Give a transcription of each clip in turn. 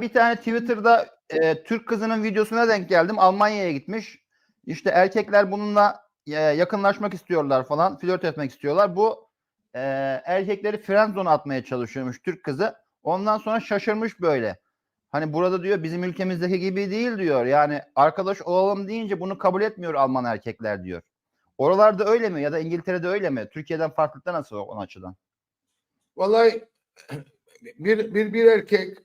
bir tane Twitter'da e, Türk kızının videosuna denk geldim. Almanya'ya gitmiş. İşte erkekler bununla e, yakınlaşmak istiyorlar falan. Flört etmek istiyorlar. Bu e, erkekleri friendzone atmaya çalışıyormuş Türk kızı. Ondan sonra şaşırmış böyle. Hani burada diyor bizim ülkemizdeki gibi değil diyor. Yani arkadaş olalım deyince bunu kabul etmiyor Alman erkekler diyor. Oralarda öyle mi ya da İngiltere'de öyle mi? Türkiye'den farklılıkta nasıl o açıdan? Vallahi bir, bir, bir erkek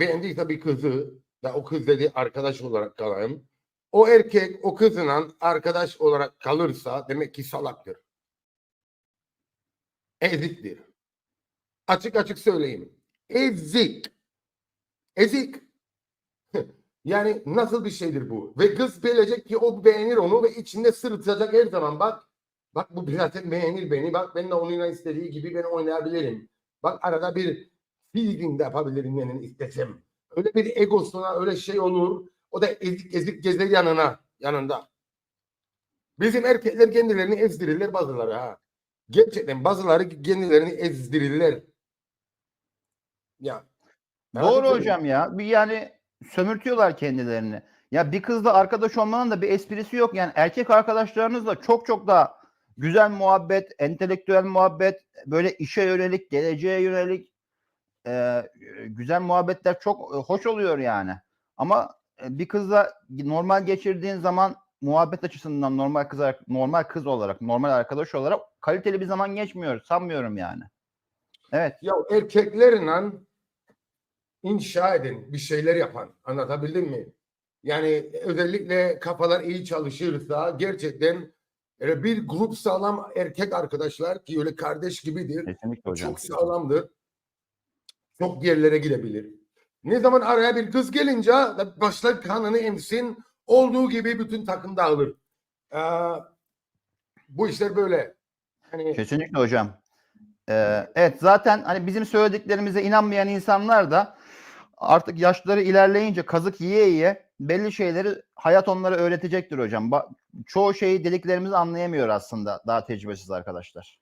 beğendi tabii kızı da o kız dedi arkadaş olarak kalayım. O erkek o kızla arkadaş olarak kalırsa demek ki salaktır. Eziktir. Açık açık söyleyeyim. Ezik. Ezik. yani nasıl bir şeydir bu? Ve kız bilecek ki o beğenir onu ve içinde sırıtacak her zaman bak. Bak bu zaten beğenir beni. Bak benimle onunla istediği gibi ben oynayabilirim. Bak arada bir feeling de yapabilirim yani istesem. Öyle bir egosuna öyle şey olur. O da ezik ezik gezer yanına yanında. Bizim erkekler kendilerini ezdirirler bazıları ha. Gerçekten bazıları kendilerini ezdirirler. Ya. Doğru hocam ya. Bir yani sömürtüyorlar kendilerini. Ya bir kızla arkadaş olmanın da bir esprisi yok. Yani erkek arkadaşlarınızla çok çok daha güzel muhabbet, entelektüel muhabbet, böyle işe yönelik, geleceğe yönelik e, güzel muhabbetler çok e, hoş oluyor yani. Ama e, bir kızla normal geçirdiğin zaman muhabbet açısından normal kız normal kız olarak, normal arkadaş olarak kaliteli bir zaman geçmiyor sanmıyorum yani. Evet. Ya erkeklerle inşa edin, bir şeyler yapan. Anlatabildim mi? Yani özellikle kafalar iyi çalışırsa gerçekten öyle bir grup sağlam erkek arkadaşlar ki öyle kardeş gibidir. Kesinlikle hocam. Çok sağlamdır. Çok yerlere gidebilir. Ne zaman araya bir kız gelince başlar kanını emsin. Olduğu gibi bütün takım dağılır. Ee, bu işler böyle. Hani Kesinlikle hocam. Ee, evet zaten hani bizim söylediklerimize inanmayan insanlar da artık yaşları ilerleyince kazık yiye yiye belli şeyleri hayat onlara öğretecektir hocam. Ba- çoğu şeyi dediklerimizi anlayamıyor aslında daha tecrübesiz arkadaşlar.